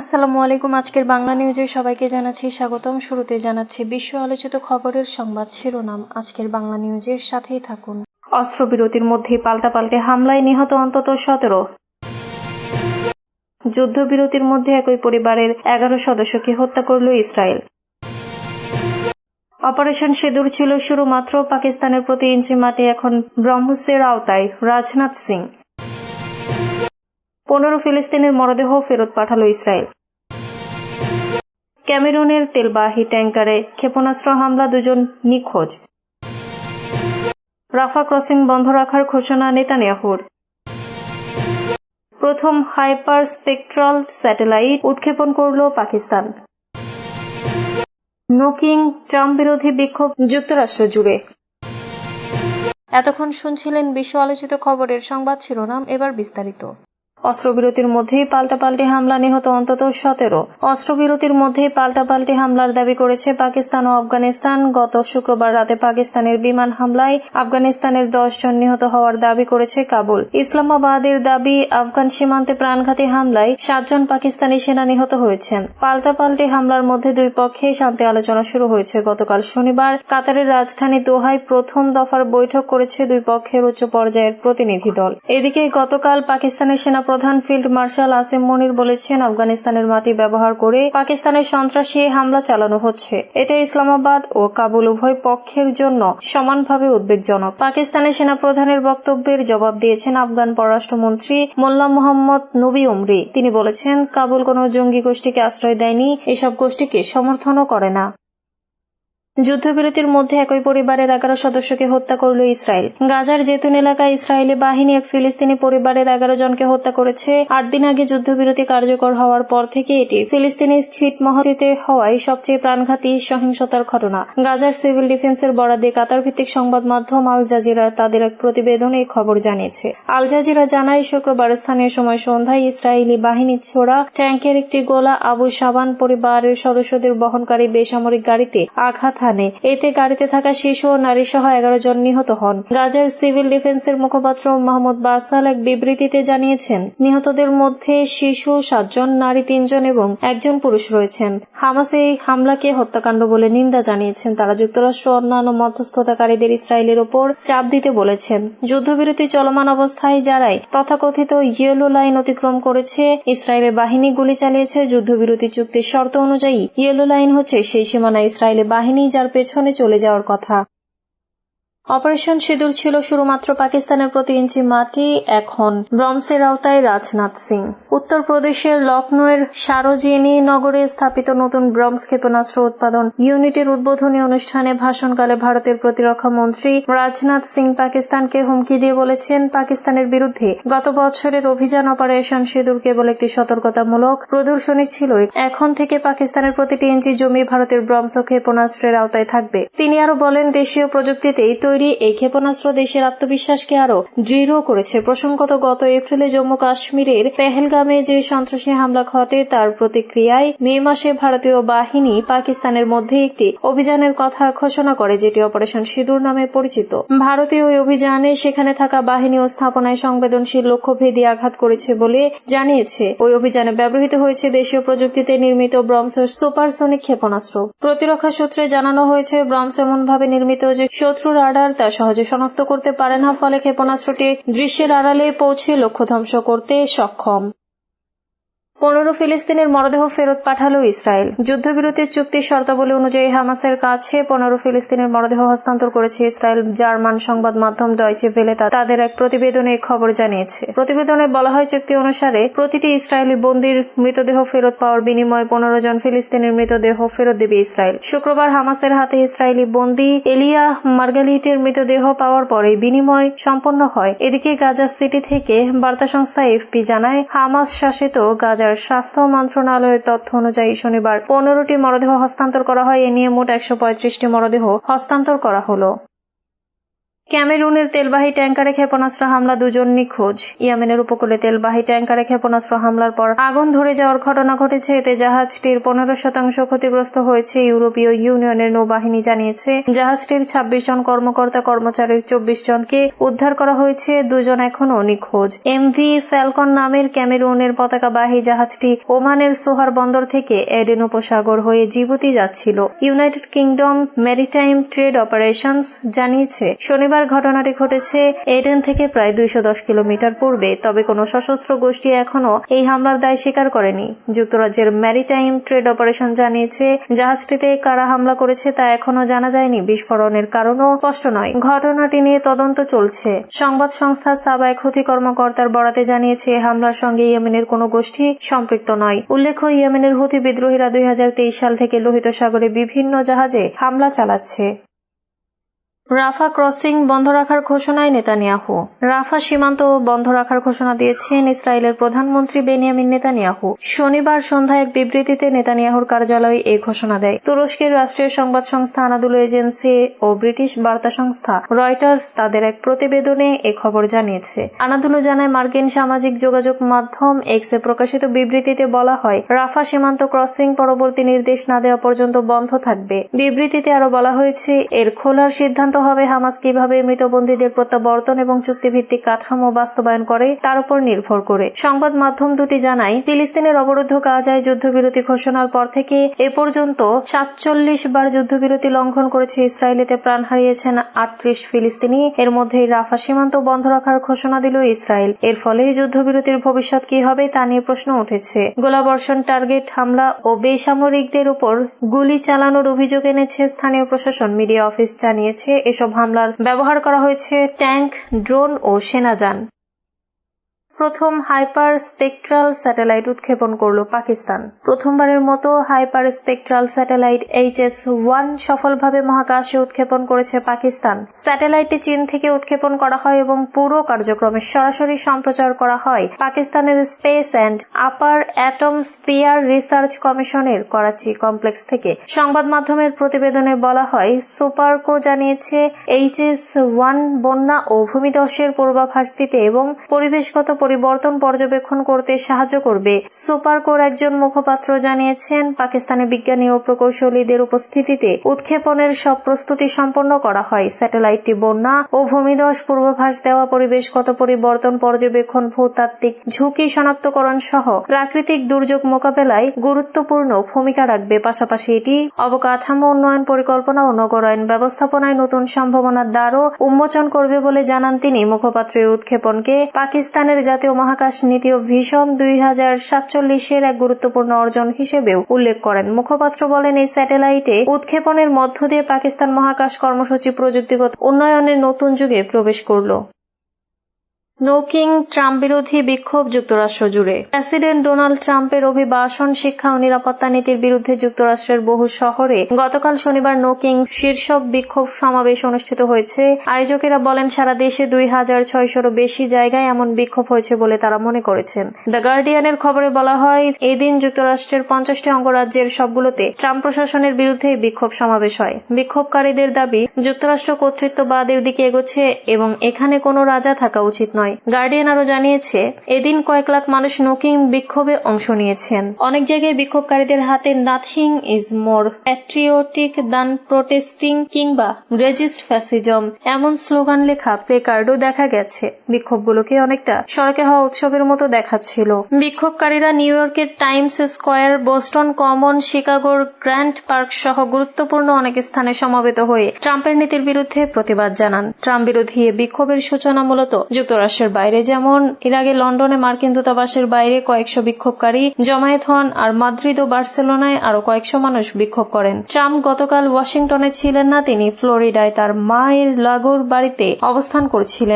আসসালামু আলাইকুম, আজকের বাংলা নিউজে সবাইকে জানাচ্ছি স্বাগতম। শুরুতে জানাচ্ছি বিশ্ব আলোচিত খবরের সংবাদ শিরোনাম। আজকের বাংলা নিউজের সাথেই থাকুন। অস্ত্রবিরতির মধ্যে পাল্টাপাল্টে হামলায় নিহত অন্তত সতেরো। যুদ্ধবিরতির মধ্যে একই পরিবারের এগারো সদস্যকে হত্যা করল ইসরায়েল। অপারেশন সিঁদুর ছিল শুরু মাত্র পাকিস্তানের প্রতি ইঞ্চি মাটি এখন ব্রহ্মসের আওতায় রাজনাথ সিং। পনেরো ফিলিস্তিনের মরদেহ ফেরত পাঠালো ইসরায়েল। ক্যামেরুনের তেলবাহী ট্যাঙ্কারে ক্ষেপণাস্ত্র হামলা, দুজন নিখোঁজ। রাফা ক্রসিং বন্ধ রাখার ঘোষণা নেতানিয়াহুর। প্রথম হাইপার স্পেকট্রাল স্যাটেলাইট উৎক্ষেপণ করল পাকিস্তান। নোকিং ট্রাম্প বিরোধী বিক্ষোভ যুক্তরাষ্ট্র জুড়ে। এতক্ষণ শুনছিলেন বিশ্ব আলোচিত খবরের সংবাদ শিরোনাম, এবার বিস্তারিত। অস্ত্রবিরতির মধ্যেই পাল্টাপাল্টি হামলা নিহত অন্তত সতেরো। অস্ত্রবিরতির মধ্যেই পাল্টাপাল্টি হামলার দাবি করেছে পাকিস্তান ও আফগানিস্তান। গত শুক্রবার রাতে পাকিস্তানের বিমান হামলায় আফগানিস্তানের দশ জন নিহত হওয়ার দাবি করেছে কাবুল। ইসলামাবাদের দাবি, আফগান সীমান্তে প্রাণঘাতী হামলায় সাতজন পাকিস্তানি সেনা নিহত হয়েছেন। পাল্টাপাল্টি হামলার মধ্যে দুই পক্ষে শান্তি আলোচনা শুরু হয়েছে। গতকাল শনিবার কাতারের রাজধানী দোহায় প্রথম দফার বৈঠক করেছে দুই পক্ষের উচ্চ পর্যায়ের প্রতিনিধি দল। এদিকে গতকাল পাকিস্তানের সেনা প্রধান ফিল্ড মার্শাল আসিম মনির বলেছেন, আফগানিস্তানের মাটি ব্যবহার করে পাকিস্তানের সন্ত্রাসী হামলা চালানো হচ্ছে। এটা ইসলামাবাদ ও কাবুল উভয় পক্ষের জন্য সমানভাবে উদ্বেগজনক। পাকিস্তানের সেনা প্রধানের বক্তব্যের জবাব দিয়েছেন আফগান পররাষ্ট্রমন্ত্রী মোল্লা মোহাম্মদ নবী উমরি। তিনি বলেছেন, কাবুল কোনো জঙ্গি গোষ্ঠীকে আশ্রয় দেয়নি, এসব গোষ্ঠীকে সমর্থনও করে না। যুদ্ধবিরতির মধ্যে একই পরিবারের এগারো সদস্যকে হত্যা করল ইসরায়েল। গাজার জেতুন এলাকায় ইসরায়েলি বাহিনী এক ফিলিস্তিনি পরিবারের এগারো জনকে হত্যা করেছে। আট দিন আগে যুদ্ধবিরতি কার্যকর হওয়ার পর থেকে এটি ফিলিস্তিনি ছিটমহলিতে হওয়ায় সবচেয়ে প্রাণঘাতী সহিংসতার ঘটনা। গাজার সিভিল ডিফেন্সের বরাদ্দে কাতার ভিত্তিক সংবাদ মাধ্যম আল জাজিরা তাদের এক প্রতিবেদনে এই খবর জানিয়েছে। আল জাজিরা জানায়, শুক্রবার স্থানীয় সময় সন্ধ্যায় ইসরায়েলি বাহিনী ছোড়া ট্যাঙ্কের একটি গোলা আবু সাবান পরিবারের সদস্যদের বহনকারী বেসামরিক গাড়িতে আঘাত হানে এতে গাড়িতে থাকা শিশু ও নারী সহ এগারো জন নিহত হন। গাজার সিভিল ডিফেন্সের মুখপাত্র মোহাম্মদ বাসাল এক বিবৃতিতে জানিয়েছেন, নিহতদের মধ্যে শিশু, সাতজন, নারী তিনজন এবং একজন পুরুষ রয়েছেন। হামাস এই হামলাকে হত্যাকাণ্ড বলে নিন্দা জানিয়েছেন তারা। যুক্তরাষ্ট্র অন্যান্য মধ্যস্থতাকারীদের ইসরায়েলের ওপর চাপ দিতে বলেছেন। যুদ্ধবিরতি চলমান অবস্থায় যারাই তথাকথিত ইয়েলো লাইন অতিক্রম করেছে, ইসরায়েলের বাহিনী গুলি চালিয়েছে। যুদ্ধবিরতি চুক্তির শর্ত অনুযায়ী ইয়েলো লাইন হচ্ছে সেই সীমানা ইসরায়েলি বাহিনী যার পেছনে চলে যাওয়ার কথা। অপারেশন সিঁদুর ছিল শুধুমাত্র পাকিস্তানের প্রতি ইঞ্চি মাটি, এখন ব্রমসের আওতায় রাজনাথ সিং। উত্তরপ্রদেশের লখনৌয়ের সারোজিনী নগরে স্থাপিত নতুন ব্রহ্মস ক্ষেপণাস্ত্র উৎপাদন ইউনিটের উদ্বোধনী অনুষ্ঠানে ভাষণকালে ভারতের প্রতিরক্ষা মন্ত্রী রাজনাথ সিং পাকিস্তানকে হুমকি দিয়ে বলেছেন, পাকিস্তানের বিরুদ্ধে গত বছরের অভিযান অপারেশন সিঁদুর কেবল একটি সতর্কতামূলক প্রদর্শনী ছিল এখন থেকে পাকিস্তানের প্রতিটি ইঞ্চি জমি ভারতের ব্রহ্মস ক্ষেপণাস্ত্রের আওতায় থাকবে। তিনি আরও বলেন, দেশীয় প্রযুক্তিতেই তৈরি এই ক্ষেপণাস্ত্র দেশের আত্মবিশ্বাসকে আরও দৃঢ় করেছে। প্রসঙ্গত, গত এপ্রিলে জম্মু কাশ্মীরের পেহেলগামে যে সন্ত্রাসী হামলা ঘটে, তার প্রতিক্রিয়ায় মে মাসে ভারতীয় বাহিনী পাকিস্তানের মধ্যে একটি অভিযানের কথা ঘোষণা করে, যেটি অপারেশন সিঁদুর নামে পরিচিত। ভারতীয় ওই অভিযানে সেখানে থাকা বাহিনী ও স্থাপনায় সংবেদনশীল লক্ষ্যভেদী আঘাত করেছে বলে জানিয়েছে। ওই অভিযানে ব্যবহৃত হয়েছে দেশীয় প্রযুক্তিতে নির্মিত ব্রহ্মস সুপারসনিক ক্ষেপণাস্ত্র। প্রতিরক্ষা সূত্রে জানানো হয়েছে ব্রহ্মস এমনভাবে নির্মিত যে শত্রু রাডার তা সহজে শনাক্ত করতে পারে না, ফলে ক্ষেপণাস্ত্রটি দৃশ্যের আড়ালে পৌঁছে লক্ষ্য ধ্বংস করতে সক্ষম। পনেরো ফিলিস্তিনের মরদেহ ফেরত পাঠালো ইসরায়েল। যুদ্ধবিরতির চুক্তির শর্তাবলী অনুযায়ী হামাসের কাছে পনেরো ফিলিস্তিনের মরদেহ হস্তান্তর করেছে ইসরায়েল। জার্মান সংবাদ মাধ্যম ডয়চে ভেলে তাদের এক প্রতিবেদনে খবর জানিয়েছে। প্রতিবেদনে বলা হয়, চুক্তি অনুসারে প্রতিটি ইসরায়েলি বন্দির মৃতদেহ ফেরত পাওয়ার বিনিময়ে পনেরো জন ফিলিস্তিনের মৃতদেহ ফেরত দেবে ইসরায়েল। শুক্রবার হামাসের হাতে ইসরায়েলি বন্দি এলিয়া মার্গালিটের মৃতদেহ পাওয়ার পরে বিনিময় সম্পন্ন হয়। এদিকে গাজা সিটি থেকে বার্তা সংস্থা এফপি জানায়, হামাস শাসিত গাজা গাজার স্বাস্থ্য মন্ত্রণালয়ের তথ্য অনুযায়ী শনিবার পনেরোটি মরদেহ হস্তান্তর করা হয়। এ নিয়ে মোট একশো পঁয়ত্রিশটি মরদেহ হস্তান্তর করা হলো। ক্যামেরুনের তেলবাহী ট্যাঙ্কারে ক্ষেপণাস্ত্র হামলা, দুজন নিখোঁজ। ইয়েমেনের উপকূলে তেলবাহী ট্যাঙ্কারে ক্ষেপণাস্ত্র হামলার পর আগুন ধরে যাওয়ার ঘটনা ঘটেছে। এতে জাহাজটির পনেরো শতাংশ ক্ষতিগ্রস্ত হয়েছে, ইউরোপীয় ইউনিয়নের নৌবাহিনী জানিয়েছে। জাহাজটির ছাব্বিশ জন কর্মকর্তা, কর্মচারীর চব্বিশ জনকে উদ্ধার করা হয়েছে, দুজন এখনও নিখোঁজ। এমভি ফ্যালকন নামের ক্যামেরুনের পতাকাবাহী জাহাজটি ওমানের সোহার বন্দর থেকে এডেন উপসাগর হয়ে জিবুতি যাচ্ছিল। United Kingdom maritime trade operations জানিয়েছে, শনিবার ঘটনাটি ঘটেছে এডেন থেকে প্রায় দুইশো দশ কিলোমিটার পূর্বে, তবে কোনো সশস্ত্র গোষ্ঠী এখনও এই হামলার দায় স্বীকার করেনি। যুক্তরাজ্যের ম্যারিটাইম ট্রেড অপারেশন জানিয়েছে, জাহাজটিতে কারা হামলা করেছে তা এখনও জানা যায়নি। বিস্ফোরণের কারণও স্পষ্ট নয়। ঘটনাটি নিয়ে তদন্ত চলছে। সংবাদ সংস্থা সাবায় ক্ষতি কর্মকর্তার বরাতে জানিয়েছে হামলার সঙ্গে ইয়েমেনের কোনো গোষ্ঠী সম্পৃক্ত নয়। উল্লেখ্য, ইয়েমেনের হুতি বিদ্রোহীরা দুই হাজার তেইশ সাল থেকে লোহিত সাগরে বিভিন্ন জাহাজে হামলা চালাচ্ছে। রাফা ক্রসিং বন্ধ রাখার ঘোষণায় নেতানিয়াহু। রাফা সীমান্ত বন্ধ রাখার ঘোষণা দিয়েছেন ইসরায়েলের প্রধানমন্ত্রী বেনিয়ামিন নেতানিয়াহু। শনিবার সন্ধ্যায় এক বিবৃতিতে নেতানিয়াহুর কার্যালয় এই ঘোষণা দেয়। তুরস্কের রাষ্ট্রীয় সংবাদ সংস্থা আনাদুলু এজেন্সি ও ব্রিটিশ বার্তা সংস্থা রয়টার্স তাদের এক প্রতিবেদনে এ খবর জানিয়েছে। আনাদুলু জানায়, মার্কিন সামাজিক যোগাযোগ মাধ্যম এক্সে প্রকাশিত বিবৃতিতে বলা হয়, রাফা সীমান্ত ক্রসিং পরবর্তী নির্দেশ না দেওয়া পর্যন্ত বন্ধ থাকবে। বিবৃতিতে আরও বলা হয়েছে, এর খোলার সিদ্ধান্ত হবে হামাস কীভাবে মৃতবন্দীদের প্রত্যাবর্তন এবং চুক্তিভিত্তিক কাঠামো বাস্তবায়ন করে, তার উপর নির্ভর করে। সংবাদ মাধ্যম দুটি জানায়, ফিলিস্তিনের অবরুদ্ধ গাজায় যুদ্ধবিরতি ঘোষণার পর থেকে এ পর্যন্ত সাতচল্লিশ বার যুদ্ধবিরতি লঙ্ঘন করেছে ইসরায়েলিতে প্রাণ হারিয়েছেন আটত্রিশ ফিলিস্তিনি। এর মধ্যে রাফা সীমান্ত বন্ধ রাখার ঘোষণা দিল ইসরায়েল। এর ফলে যুদ্ধবিরতির ভবিষ্যৎ কি হবে, তা নিয়ে প্রশ্ন উঠেছে। গোলাবর্ষণ টার্গেট হামলা ও বেসামরিকদের উপর গুলি চালানোর অভিযোগ এনেছে স্থানীয় প্রশাসন। মিডিয়া অফিস জানিয়েছে এসব হামলার ব্যবহার করা হয়েছে ট্যাঙ্ক ড্রোন ও সেনাযান। প্রথম হাইপার স্পেকট্রাল স্যাটেলাইট উৎক্ষেপণ করল পাকিস্তান। প্রথমবারের মতো hyper spectral satellite HS one সফলভাবে মহাকাশে উৎক্ষেপণ করেছে পাকিস্তান। স্যাটেলাইটটি চীন থেকে উৎক্ষেপণ করা হয় এবং পুরো কার্যক্রমে সরাসরি সম্প্রচার করা হয় পাকিস্তানের space and upper atmosphere research কমিশনের করাচি কমপ্লেক্স থেকে। সংবাদ মাধ্যমের প্রতিবেদনে বলা হয়, সুপারকো জানিয়েছে এইচএস ওয়ান বন্যা ও ভূমিধসের পূর্বাভাস দিতে এবং পরিবেশগত পরিবর্তন পর্যবেক্ষণ করতে সাহায্য করবে। সুপারকোর একজন মুখপাত্র জানিয়েছেন, পাকিস্তানি বিজ্ঞানী ও প্রকৌশলীদের উপস্থিতিতে উৎক্ষেপণের সব প্রস্তুতি সম্পন্ন করা হয়। স্যাটেলাইটটি বন্যা ও ভূমিধস পূর্বাভাস দেওয়া পরিবেশগত পরিবর্তন পর্যবেক্ষণ, ভূতাত্ত্বিক ঝুঁকি শনাক্তকরণ সহ প্রাকৃতিক দুর্যোগ মোকাবেলায় গুরুত্বপূর্ণ ভূমিকা রাখবে। পাশাপাশি এটি অবকাঠামো উন্নয়ন পরিকল্পনা ও নগরায়ন ব্যবস্থাপনায় নতুন সম্ভাবনার দ্বারও উন্মোচন করবে বলে জানান তিনি। মুখপাত্রের উৎক্ষেপণকে পাকিস্তানের জাতীয় মহাকাশ নীতি ও ভিশন দুই হাজার সাতচল্লিশের এক গুরুত্বপূর্ণ অর্জন হিসেবেও উল্লেখ করেন। মুখপাত্র বলেন, এই স্যাটেলাইটে উৎক্ষেপণের মধ্য দিয়ে পাকিস্তান মহাকাশ কর্মসূচি প্রযুক্তিগত উন্নয়নের নতুন যুগে প্রবেশ করল। নৌকিং ট্রাম্প বিরোধী বিক্ষোভ যুক্তরাষ্ট্র জুড়ে। প্রেসিডেন্ট ডোনাল্ড ট্রাম্পের অভিবাসন, শিক্ষা ও নিরাপত্তা নীতির বিরুদ্ধে যুক্তরাষ্ট্রের বহু শহরে গতকাল শনিবার নোকিং শীর্ষক বিক্ষোভ সমাবেশ অনুষ্ঠিত হয়েছে। আয়োজকেরা বলেন, সারা দেশে দুই হাজার ছয়শোরও বেশি জায়গায় এমন বিক্ষোভ হয়েছে বলে তারা মনে করেছেন। দ্য গার্ডিয়ানের খবরে বলা হয়, এদিন যুক্তরাষ্ট্রের পঞ্চাশটি অঙ্গরাজ্যের সবগুলোতে ট্রাম্প প্রশাসনের বিরুদ্ধে বিক্ষোভ সমাবেশ হয়। বিক্ষোভকারীদের দাবি, যুক্তরাষ্ট্র কর্তৃত্ববাদের দিকে এগোচ্ছে এবং এখানে কোনো রাজা থাকা উচিত নয়। নয় গার্ডিয়ান আরও জানিয়েছে, এদিন কয়েক লাখ মানুষ নোকিং বিক্ষোভে অংশ নিয়েছেন। অনেক জায়গায় বিক্ষোভকারীদের হাতে নাথিং ইজ মোর প্যাট্রিওটিক দান প্রোটেস্টিং কিংবা রেজিস্ট ফ্যাসিজম এমন স্লোগান লেখা প্লেকার্ডও দেখা গেছে। বিক্ষোভগুলোকে অনেকটা সড়কে হওয়া উৎসবের মতো দেখাচ্ছিল। বিক্ষোভকারীরা নিউ ইয়র্কের টাইমস স্কোয়ার, বোস্টন কমন, শিকাগোর গ্র্যান্ড পার্ক সহ গুরুত্বপূর্ণ অনেক স্থানে সমবেত হয়ে ট্রাম্পের নীতির বিরুদ্ধে প্রতিবাদ জানান। ট্রাম্প বিরোধী বিক্ষোভের সূচনা মূলত যুক্তরাষ্ট্র যুক্তরাষ্ট্রের বাইরে। যেমন, এর আগে লন্ডনে মার্কিন দূতাবাসের বাইরে কয়েকশো বিক্ষোভকারী জমায়েত হন আর মাদ্রিদ ও বার্সেলোনায় আরও কয়েকশো মানুষ বিক্ষোভ করেন। ট্রাম্প গতকাল ওয়াশিংটনে ছিলেন না, তিনি ফ্লোরিডায় তার মায়ের লাগোর বাড়িতে অবস্থান করছিলেন।